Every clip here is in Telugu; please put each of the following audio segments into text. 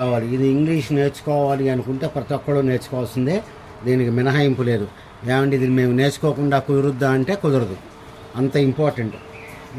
కావాలి. ఇది ఇంగ్లీష్ నేర్చుకోవాలి అనుకుంటే ప్రతి ఒక్కరూ నేర్చుకోవాల్సిందే. దీనికి మినహాయింపు లేదు. ఏమంటే ఇది మేము నేర్చుకోకుండా కుదురుద్దా అంటే కుదరదు. అంత ఇంపార్టెంట్.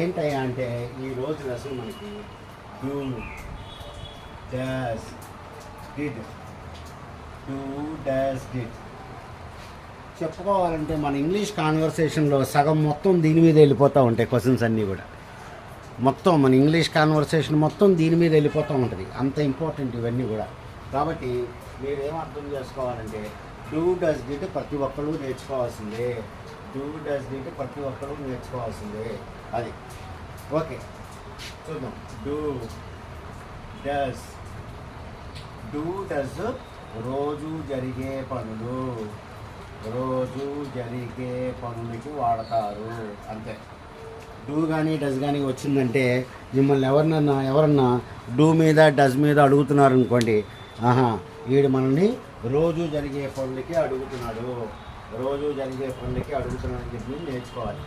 ఏంటయ్యా అంటే ఈ రోజు అసలు మనకి do does did do does did చెప్పుకోవాలంటే మన ఇంగ్లీష్ కాన్వర్సేషన్లో సగం మొత్తం దీని మీద వెళ్ళిపోతూ ఉంటాయి క్వశ్చన్స్ అన్నీ కూడా. మొత్తం మన ఇంగ్లీష్ కాన్వర్సేషన్ మొత్తం దీని మీద వెళ్ళిపోతూ ఉంటుంది. అంత ఇంపార్టెంట్ ఇవన్నీ కూడా. కాబట్టి మీరేం అర్థం చేసుకోవాలంటే డూ డస్ డిట్ ప్రతి ఒక్కరు నేర్చుకోవాల్సిందే. డూ డస్ డిట్ ప్రతి ఒక్కరు నేర్చుకోవాల్సిందే. అది. ఓకే. చూద్దాం. డూ డస్ డూ డస్ రోజు జరిగే పనులు. రోజు జరిగే పనులకి వాడతారు. అంతే. డూ కానీ డస్ కానీ వచ్చిందంటే మిమ్మల్ని ఎవరినన్నా ఎవరన్నా డూ మీద డస్ మీద అడుగుతున్నారు అనుకోండి ఆహా వీడు మనల్ని రోజు జరిగే పనులకి అడుగుతున్నాడు. రోజు జరిగే పనులకి అడుగుతున్నాడు అని చెప్పి నేర్చుకోవాలి.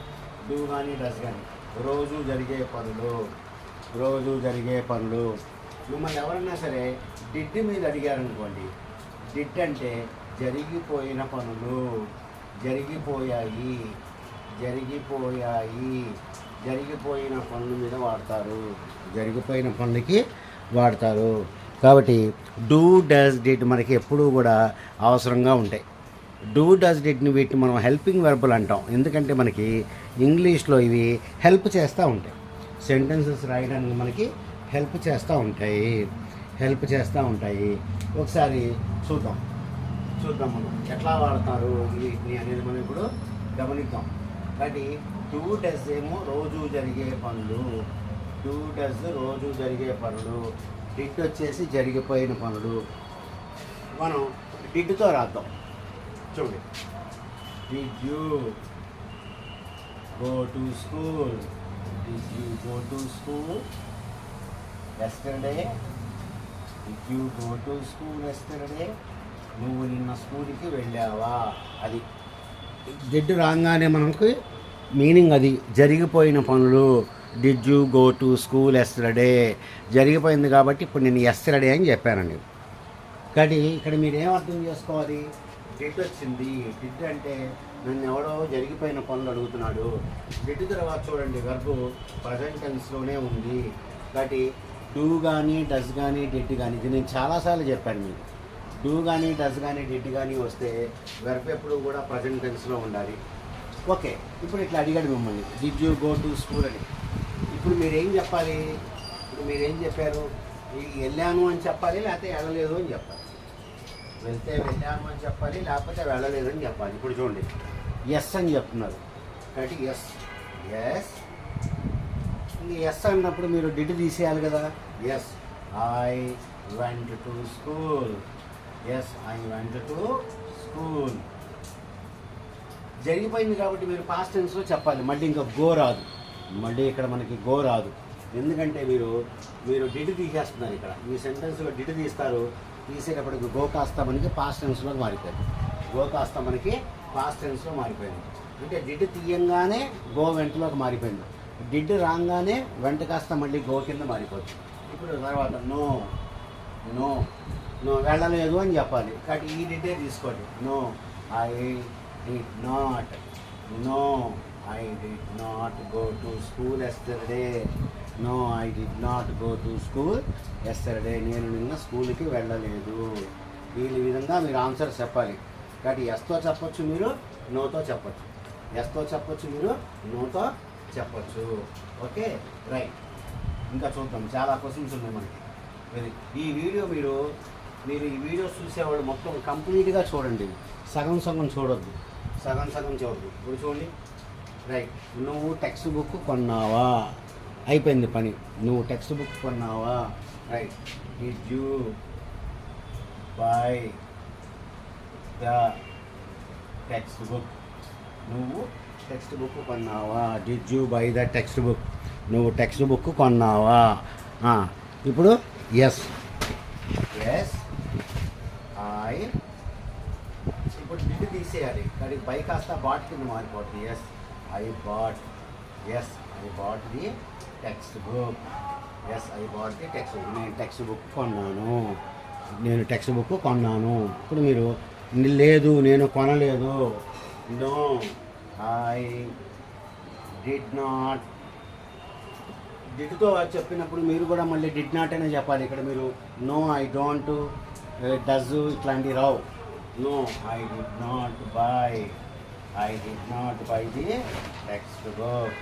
డూ కానీ డస్ కానీ రోజు జరిగే పనులు రోజు జరిగే పనులు. మిమ్మల్ని ఎవరన్నా సరే డిడ్ మీద అడిగారనుకోండి డిడ్ అంటే జరిగిపోయిన పనులు జరిగిపోయాయి జరిగిపోయాయి. జరిగిపోయిన పనుల మీద వాడతారు. జరిగిపోయిన పనులకి వాడతారు. కాబట్టి డూ డస్ డిడ్ మనకి ఎప్పుడూ కూడా అవసరంగా ఉంటాయి. డూ డస్ డిడ్ని వీటిని మనం హెల్పింగ్ వెర్బుల్ అంటాం. ఎందుకంటే మనకి ఇంగ్లీష్లో ఇవి హెల్ప్ చేస్తూ ఉంటాయి. సెంటెన్సెస్ రాయడానికి మనకి హెల్ప్ చేస్తూ ఉంటాయి. హెల్ప్ చేస్తూ ఉంటాయి. ఒకసారి చూద్దాం. చూద్దాం మనం. ఎట్లా వాడతారు వీటిని అనేది మనం ఇప్పుడు గమనిద్దాం. కాబట్టి డూ డస్ ఏమో రోజు జరిగే పనులు. డూ డస్ రోజు జరిగే పనులు. డిడ్ వచ్చేసి జరిగిపోయిన పనులు. మనం డిడ్తో రాద్దాం. చూడండి. Did you go to school did you go to school yesterday did you go to school yesterday నువ్వు నిన్న స్కూల్కి వెళ్ళావా? అది. డిడ్ రాగానే మనకి మీనింగ్ అది జరిగిపోయిన పనులు. Did you go to school yesterday జరిగిపోయింది కాబట్టి ఇప్పుడు నేను ఎస్టర్డే అని చెప్పానండి. కానీ ఇక్కడ మీరు ఏం అర్థం చేసుకోవాలి? డిడ్ వచ్చింది. డిడ్ అంటే నన్ను ఎవడో జరిగిపోయిన పనులు అడుగుతున్నాడు. డిడ్ తర్వాత చూడండి గర్భు ప్రజెంట్ టెన్స్లోనే ఉంది. కాబట్టి డూ కానీ డస్ కానీ డిడ్ కానీ ఇది నేను చాలాసార్లు చెప్పాను మీకు. డూ కానీ డస్ కానీ డిడ్ కానీ వస్తే వెర్బ్ ఎప్పుడు కూడా ప్రజెంట్ టెన్స్లో ఉండాలి. ఓకే ఇప్పుడు ఇట్లా అడిగాడు మిమ్మల్ని. Did you go to school అని. ఇప్పుడు మీరేం చెప్పాలి? ఇప్పుడు మీరు ఏం చెప్పారు? ఈ వెళ్ళాను అని చెప్పాలి లేకపోతే వెళ్ళలేదు అని చెప్పాలి? వెళ్తే వెళ్ళాను అని చెప్పాలి లేకపోతే వెళ్ళలేదు అని చెప్పాలి. ఇప్పుడు చూడండి. ఎస్ అని చెప్తున్నారు. కాబట్టి ఎస్ ఎస్ ఎస్ అన్నప్పుడు మీరు డిడ్ తీసేయాలి కదా? Yes I went to school yes I went to school జరిగిపోయింది కాబట్టి మీరు పాస్ట్ టెన్స్లో చెప్పాలి. మళ్ళీ ఇంకా గో రాదు. మళ్ళీ ఇక్కడ మనకి గో రాదు. ఎందుకంటే మీరు మీరు డిడ్ తీసేస్తున్నారు ఇక్కడ. మీ సెంటెన్స్లో డిడ్ తీస్తారు. తీసేటప్పటికి గో కాస్త మనకి పాస్ట్ టెన్స్లో మారిపోయింది. గో కాస్త మనకి పాస్ట్ టెన్స్లో మారిపోయింది. అంటే డిడ్ తీయంగానే గో వెంటలోకి మారిపోయింది. డిడ్ రాగానే వెంట కాస్త మళ్ళీ గో కింద మారిపోతుంది ఇప్పుడు తర్వాత నో నో నో వెళ్ళలేదు అని చెప్పాలి. కాబట్టి ఈ డిడ్డే తీసుకోండి. No I did not no I did not go to school yesterday no I did not go to school yesterday నేను నిన్న స్కూల్కి వెళ్ళలేదు. ఈ విధంగా మీరు ఆన్సర్ చెప్పాలి. కాబట్టి ఎస్తో చెప్పొచ్చు మీరు నోతో చెప్పొచ్చు. ఎస్తో చెప్పొచ్చు మీరు నోతో చెప్పొచ్చు. ఓకే రైట్ ఇంకా చూద్దాం. చాలా క్వశ్చన్స్ ఉన్నాయి మనకి. మరి ఈ వీడియో మీరు మీరు ఈ వీడియో చూసేవాళ్ళు మొత్తం కంప్లీట్గా చూడండి. సగం సగం చూడొద్దు. సగం సగం చూడద్దు ఇప్పుడు చూడండి. రైట్ నువ్వు టెక్స్ట్ బుక్ కొన్నావా? అయిపోయింది పని. నువ్వు text book కొన్నావా? Right did you buy the textbook నువ్వు text book కొన్నావా? Did you buy the textbook నువ్వు టెక్స్ట్ బుక్ కొన్నావా? ఇప్పుడు ఎస్ ఎస్ ఐ ఇప్పుడు తీసేయాలి. కానీ బై కాస్త బాట్ కింద మారిపోతుంది. Yes I bought yes I bought the textbook yes I bought the textbook నేను టెక్స్ట్ బుక్ కొన్నాను. నేను టెక్స్ట్ బుక్ కొన్నాను. ఇప్పుడు మీరు లేదు నేను కొనలేదు. నో ఐ డిడ్ నాట్ డిడ్తో చెప్పినప్పుడు మీరు కూడా మళ్ళీ డిడ్ నాట్ అనే చెప్పాలి. ఇక్కడ మీరు నో ఐ డోంట్ డజ్ ఇట్లాంటివి రావు. No I did not buy I did not buy the textbook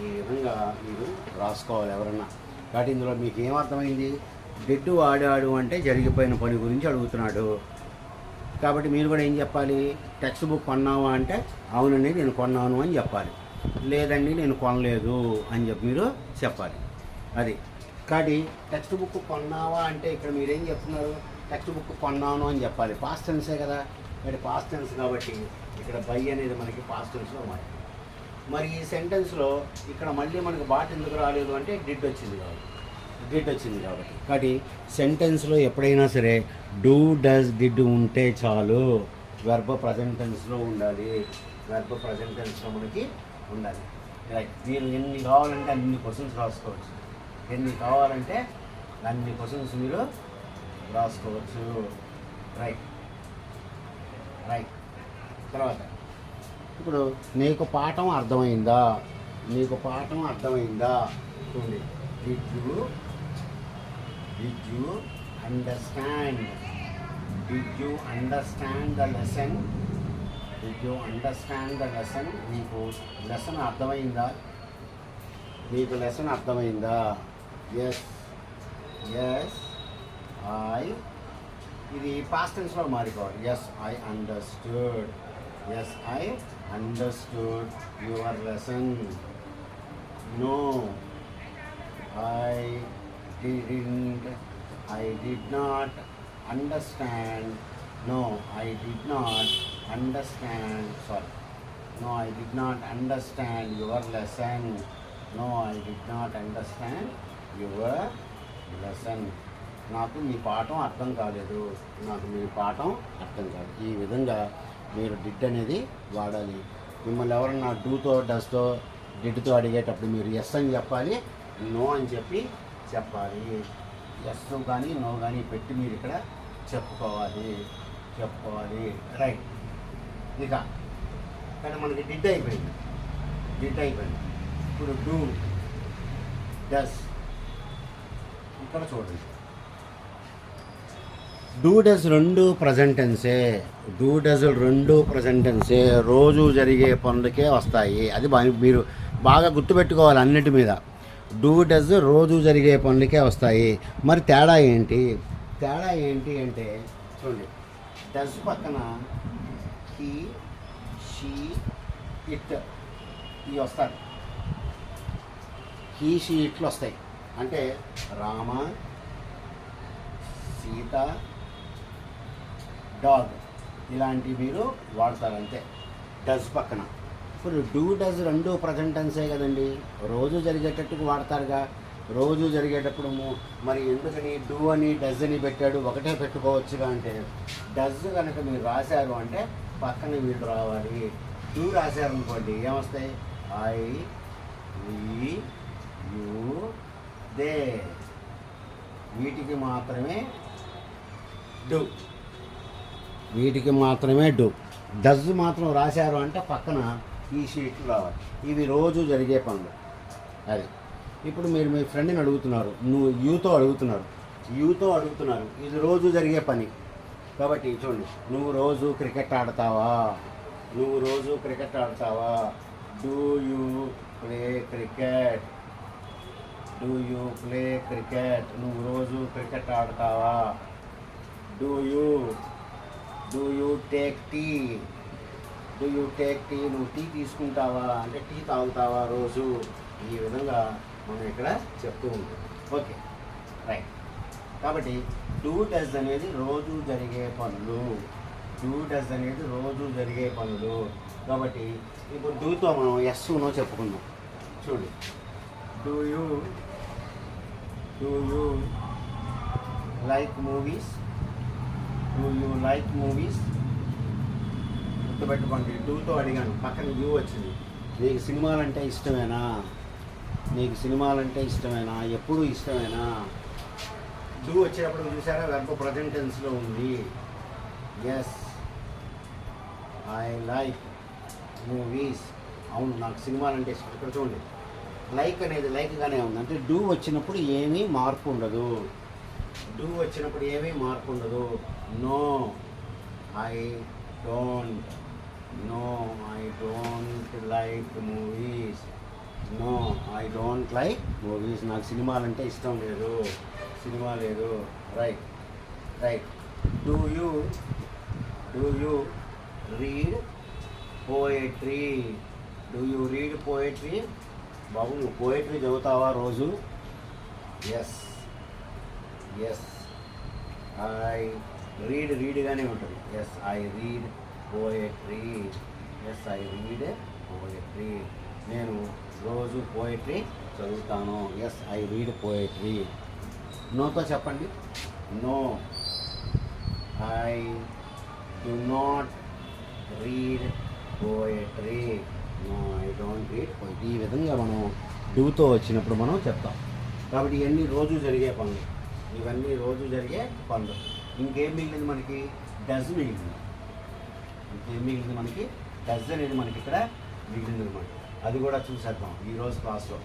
ఈ విధంగా మీరు రాసుకోవాలి ఎవరన్నా. కాబట్టి ఇందులో మీకు ఏమర్థమైంది? డెడ్డు ఆడాడు అంటే జరిగిపోయిన పని గురించి అడుగుతున్నాడు. కాబట్టి మీరు కూడా ఏం చెప్పాలి? టెక్స్ట్ బుక్ కొన్నావా అంటే అవునండి నేను కొన్నాను అని చెప్పాలి. లేదండి నేను కొనలేదు అని చెప్పి మీరు చెప్పాలి. అది. కాబట్టి టెక్స్ట్ బుక్ కొన్నావా అంటే ఇక్కడ మీరేం చెప్తున్నారు? టెక్స్ట్ బుక్ కొన్నాను అని చెప్పాలి. పాస్ట్ టెన్సే కదా. మరి పాస్ట్ టెన్స్ కాబట్టి ఇక్కడ బై అనేది మనకి పాస్ట్ టెన్స్లో మరి మరి ఈ సెంటెన్స్లో ఇక్కడ మళ్ళీ మనకి బాట్ ఎందుకు రాలేదు అంటే డిడ్ వచ్చింది కాబట్టి. డిడ్ వచ్చింది కాబట్టి. కాబట్టి సెంటెన్స్లో ఎప్పుడైనా సరే డూ డస్ డిడ్ ఉంటే చాలు వెర్బ ప్రజెంటెన్స్లో ఉండాలి. వెర్బ ప్రజెంటెన్స్లో మనకి ఉండాలి. రైట్ మీరు ఎన్ని కావాలంటే అన్ని క్వశ్చన్స్ రాసుకోవచ్చు. ఎన్ని కావాలంటే అన్ని క్వశ్చన్స్ మీరు రాసుకోవచ్చు. రైట్ రైట్ తర్వాత. ఇప్పుడు నీకు పాఠం అర్థమైందా? నీకు పాఠం అర్థమైందా? చూడండి. Did you did you understand did you understand the lesson did you understand the lesson నీకు లెసన్ అర్థమైందా? నీకు లెసన్ అర్థమైందా? ఎస్ ఎస్ ఐ ఇది పాస్ట్ టెన్స్లో మారిపోవాలి yes I understood yes I understood your lesson no I did I did not understand no I did not understand sorry no I did not understand your lesson no I did not understand your lesson నాకు మీ పాఠం అర్థం కాలేదు. నాకు మీ పాఠం అర్థం కాదు. ఈ విధంగా మీరు డిడ్ అనేది వాడాలి. మిమ్మల్ని ఎవరన్నా డూతో డస్తో డిడ్తో అడిగేటప్పుడు మీరు ఎస్ అని చెప్పాలి నో అని చెప్పి చెప్పాలి. ఎస్ కానీ నో కానీ పెట్టి మీరు ఇక్కడ చెప్పుకోవాలి. చెప్పుకోవాలి. రైట్ ఇక కానీ మనకి డిడ్ అయిపోయింది. డిడ్ అయిపోయింది. ఇప్పుడు డూ డస్ ఇక్కడ చూడండి. డూ డస్ రెండు ప్రజెంటెన్సే డూ డస్ రెండు ప్రజెంటెన్సే రోజు జరిగే పనులకే వస్తాయి. అది మీరు బాగా గుర్తుపెట్టుకోవాలి అన్నిటి మీద. డూ డస్ రోజు జరిగే పనులకే వస్తాయి. మరి తేడా ఏంటి? తేడా ఏంటి అంటే చూడండి. డజ్ పక్కన హీ షీ ఇట్ ఇవి వస్తాయి. హీ షీ ఇట్లు వస్తాయి. అంటే రామ సీత డాగ్. ఇలాంటివి మీరు వాడతారు అంతే డజ్ పక్కన. ఇప్పుడు డూ డజ్ రెండు ప్రజెంట్ టెన్సే కదండి. రోజు జరిగేటట్టుకు వాడతారుగా. రోజు జరిగేటప్పుడు మరి ఎందుకని డూ అని డజ్ అని పెట్టాడు ఒకటే పెట్టుకోవచ్చుగా అంటే డజ్ కనుక మీరు రాశారు అంటే పక్కన వీళ్ళు రావాలి. డూ రాశారు అనుకోండి ఏమొస్తాయి? I we you they. వీటికి మాత్రమే డూ. వీటికి మాత్రమే డూ. డజ్ మాత్రం రాశారు అంటే పక్కన ఈ షీట్లు రావాలి. ఇవి రోజు జరిగే పనులు. అది. ఇప్పుడు మీరు మీ ఫ్రెండ్ని అడుగుతున్నారు. నువ్వు యూతో అడుగుతున్నారు. యూతో అడుగుతున్నారు. ఇది రోజు జరిగే పని. కాబట్టి చూడండి. నువ్వు రోజు క్రికెట్ ఆడతావా? నువ్వు రోజు cricket ఆడతావా? Do you play cricket do you play cricket నువ్వు రోజు cricket ఆడతావా? Do you do you take tea do you take tea నువ్వు టీ తీసుకుంటావా? అంటే టీ తాగుతావా రోజు? ఈ విధంగా మనం ఇక్కడ చెప్తూ ఉంటాం. ఓకే రైట్ కాబట్టి డూ డస్ అనేది రోజు జరిగే పనులు. డూ డస్ అనేది రోజు జరిగే పనులు. కాబట్టి ఇప్పుడు డూతో మనం ఎస్నో చెప్పుకుందాం. చూడు. Do you do you like movies do you like movies గుర్తుపెట్టుకోండి డూతో అడిగాను. పక్కన యూ వచ్చింది. నీకు సినిమాలంటే ఇష్టమేనా? నీకు సినిమాలంటే ఇష్టమేనా? ఎప్పుడు ఇష్టమేనా? డూ వచ్చేటప్పుడు చూసారా వెర్బ్ ప్రజెంట్ టెన్స్లో ఉంది. ఎస్ ఐ లైక్ మూవీస్ అవును నాకు సినిమాలంటే ఇష్టం. ఇక్కడ చూడండి. లైక్ అనేది లైక్గానే ఉంది. అంటే డూ వచ్చినప్పుడు ఏమీ మార్పు ఉండదు. డూ వచ్చినప్పుడు ఏమీ మార్పు ఉండదు. No I don't no I don't like movies no I don't like movies నాకు సినిమాలు అంటే ఇష్టం లేదు. సినిమా లేదు. Right right do you do you read poetry do you read poetry బాబు నువ్వు పోయట్రీ చదువుతావా రోజు? ఎస్ ఎస్ ఐ రీడ్ రీడ్గానే ఉంటుంది. Yes I read poetry yes I read poetry నేను రోజు పోయట్రీ చదువుతాను. ఎస్ ఐ రీడ్ పోయట్రీ నోతో చెప్పండి. No I do not read poetry no I don't read poetry ఈ విధంగా మనం డూతో వచ్చినప్పుడు మనం చెప్తాం. కాబట్టి ఇవన్నీ రోజు జరిగే పనులు. ఇవన్నీ రోజు జరిగే పనులు. ఇంకేం మిగిలింది మనకి? డజ్ మిగిలింది. ఇంకేం మిగిలింది మనకి? డజ్ అనేది మనకి ఇక్కడ మిగిలింది అనమాట అది కూడా చూసేద్దాం ఈరోజు క్లాస్లో.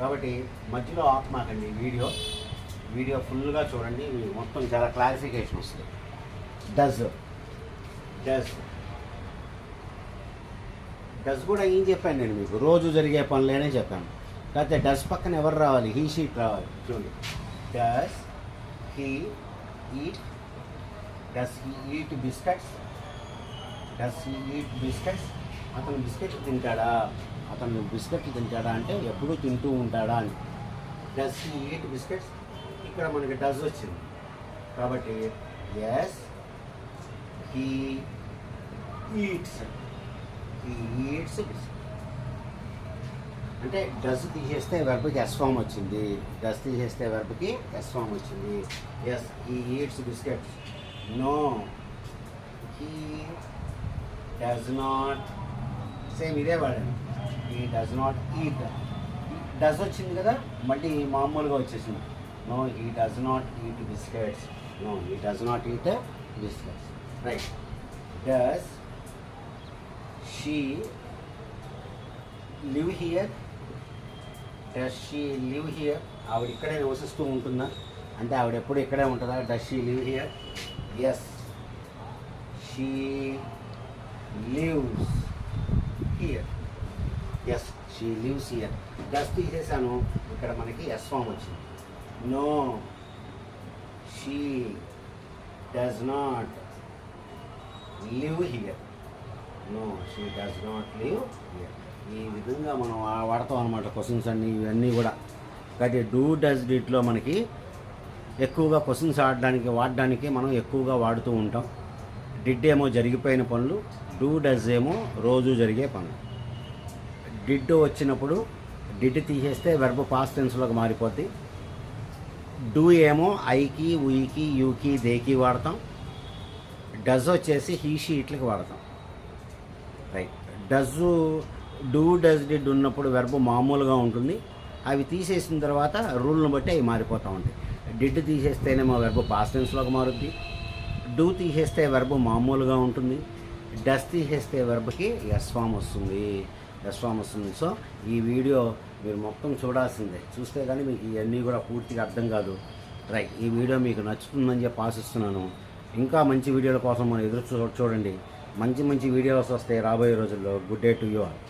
కాబట్టి మధ్యలో ఆపమాకండి వీడియో. వీడియో ఫుల్గా చూడండి. మొత్తం చాలా క్లారిఫికేషన్ వస్తుంది. డజ్. డజ్. డస్ కూడా ఏం చెప్పాను నేను మీకు? రోజు జరిగే పనులేనే చెప్పాను. కాకపోతే డస్ పక్కన ఎవరు రావాలి? హీ షీట్ రావాలి. చూడండి. Does he eat does eat biscuits does eat biscuits అతను బిస్కెట్ తింటాడా? అతను బిస్కెట్ తింటాడా అంటే ఎప్పుడూ తింటూ ఉంటాడా అని. డస్ ఈట్ బిస్కెట్స్ ఇక్కడ మనకి డస్ వచ్చింది. కాబట్టి yes he eats he eats అంటే డస్ తీసేస్తే వెర్బ్కి ఎస్ ఫామ్ వచ్చింది. డస్ తీసేస్తే వెర్బ్కి ఎస్ ఫామ్ వచ్చింది. Yes he eats biscuits he does not same ఇదే వాడండి he does not eat does వచ్చింది కదా మళ్ళీ మామూలుగా వచ్చేసింది. No he does not eat biscuits no he does not eat biscuits right does she live here does she live here ఆవిడ ఇక్కడే నివసిస్తూ ఉంటుందా? అంటే ఆవిడ ఎప్పుడు ఇక్కడే ఉంటుందా? Does she live here yes she lives here yes she lives here. Does తీసేసాను ఇక్కడ మనకి ఎస్ ఫామ్ వచ్చింది. No she does not live here no she does not live here ఈ విధంగా మనం వాడతాం అనమాట క్వశ్చన్స్ అన్నీ ఇవన్నీ కూడా. అయితే డూ డస్ డిట్లో మనకి ఎక్కువగా క్వశ్చన్స్ ఆడడానికి వాడడానికి మనం ఎక్కువగా వాడుతూ ఉంటాం. డిడ్ ఏమో జరిగిపోయిన పనులు డూ డస్ ఏమో రోజు జరిగే పనులు. డిడ్ వచ్చినప్పుడు డిడ్ తీసేస్తే వెర్బ్ పాస్ట్ టెన్స్లోకి మారిపోద్ది. డూ ఏమో ఐకి ఉయికి యూకి దేకి వాడతాం. డజ్ వచ్చేసి హీ షీట్లకి వాడతాం. Right does do does did ఉన్నప్పుడు వెర్బ్ మామూలుగా ఉంటుంది. అవి తీసేసిన తర్వాత రూల్ని బట్టి అవి మారిపోతూ ఉంటాయి. డిడ్ తీసేస్తేనేమో వెర్బ్ పాస్టెన్స్లోకి మారుద్ది. డూ తీసేస్తే వెర్బ్ మామూలుగా ఉంటుంది. డస్ తీసేస్తే వెర్బ్కి ఎస్ ఫామ్ వస్తుంది. ఎస్ ఫామ్ వస్తుంది. సో ఈ వీడియో మీరు మొత్తం చూడాల్సిందే. చూస్తే కానీ మీకు ఇవన్నీ కూడా పూర్తిగా అర్థం కాదు. రైట్ ఈ వీడియో మీకు నచ్చుతుందని చెప్పి ఆశిస్తున్నాను. ఇంకా మంచి వీడియోల కోసం మనం ఎదురు చూ చూడండి. మంచి మంచి వీడియోస్ వస్తాయి రాబోయే రోజుల్లో. Good day to you all